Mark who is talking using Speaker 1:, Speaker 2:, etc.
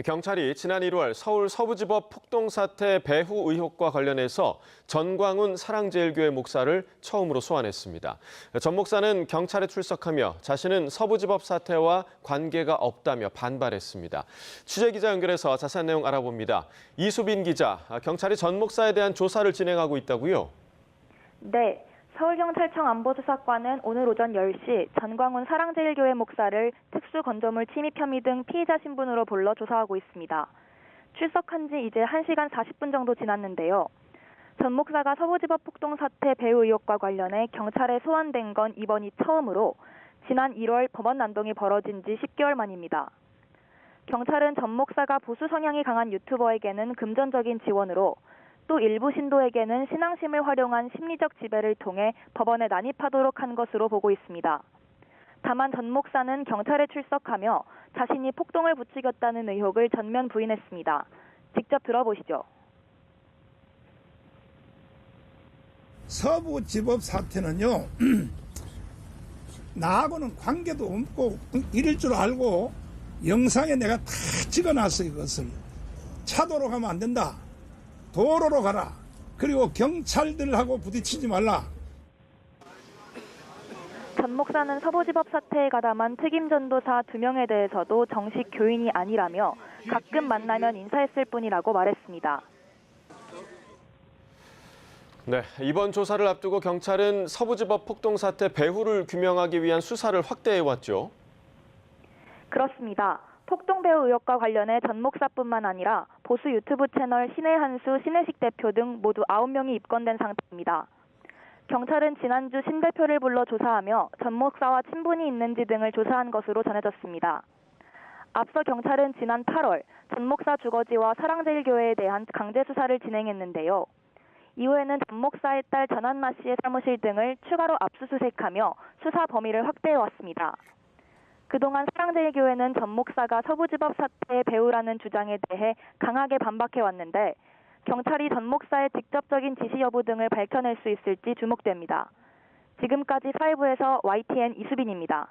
Speaker 1: 경찰이 지난 1월 서울 서부지법 폭동 사태 배후 의혹과 관련해서 전광훈 사랑제일교회 목사를 처음으로 소환했습니다. 전 목사는 경찰에 출석하며 자신은 서부지법 사태와 관계가 없다며 반발했습니다. 취재 기자 연결해서 자세한 내용 알아봅니다. 이수빈 기자, 경찰이 전 목사에 대한 조사를 진행하고 있다고요?
Speaker 2: 네. 서울경찰청 안보수사과는 오늘 오전 10시 전광훈 사랑제일교회 목사를 특수건조물 침입 혐의 등 피의자 신분으로 불러 조사하고 있습니다. 출석한 지 이제 1시간 40분 정도 지났는데요. 전 목사가 서부지법 폭동 사태 배후 의혹과 관련해 경찰에 소환된 건 이번이 처음으로 지난 1월 법원 난동이 벌어진 지 10개월 만입니다. 경찰은 전 목사가 보수 성향이 강한 유튜버에게는 금전적인 지원으로 또 일부 신도에게는 신앙심을 활용한 심리적 지배를 통해 법원에 난입하도록 한 것으로 보고 있습니다. 다만 전 목사는 경찰에 출석하며 자신이 폭동을 부추겼다는 의혹을 전면 부인했습니다. 직접 들어보시죠.
Speaker 3: 서부지법 사태는요, 나하고는 관계도 없고, 이럴 줄 알고, 영상에 내가 다 찍어놨어, 이것을. 차도로 가면 안 된다. 도로로 가라. 그리고 경찰들하고 부딪히지 말라.
Speaker 2: 전 목사는 서부지법 사태에 가담한 특임 전도사 두 명에 대해서도 정식 교인이 아니라며 가끔 만나면 인사했을 뿐이라고 말했습니다.
Speaker 1: 네, 이번 조사를 앞두고 경찰은 서부지법 폭동 사태 배후를 규명하기 위한 수사를 확대해 왔죠.
Speaker 2: 그렇습니다. 폭동 배우 의혹과 관련해 전 목사뿐만 아니라 보수 유튜브 채널 신의 한수, 신혜식 대표 등 모두 9명이 입건된 상태입니다. 경찰은 지난주 신 대표를 불러 조사하며 전 목사와 친분이 있는지 등을 조사한 것으로 전해졌습니다. 앞서 경찰은 지난 8월 전 목사 주거지와 사랑제일교회에 대한 강제 수사를 진행했는데요. 이후에는 전 목사의 딸 전한나 씨의 사무실 등을 추가로 압수수색하며 수사 범위를 확대해 왔습니다. 그동안 사랑제일교회는 전 목사가 서부지법 사태의 배우라는 주장에 대해 강하게 반박해 왔는데 경찰이 전 목사의 직접적인 지시 여부 등을 밝혀낼 수 있을지 주목됩니다. 지금까지 사회부에서 YTN 이수빈입니다.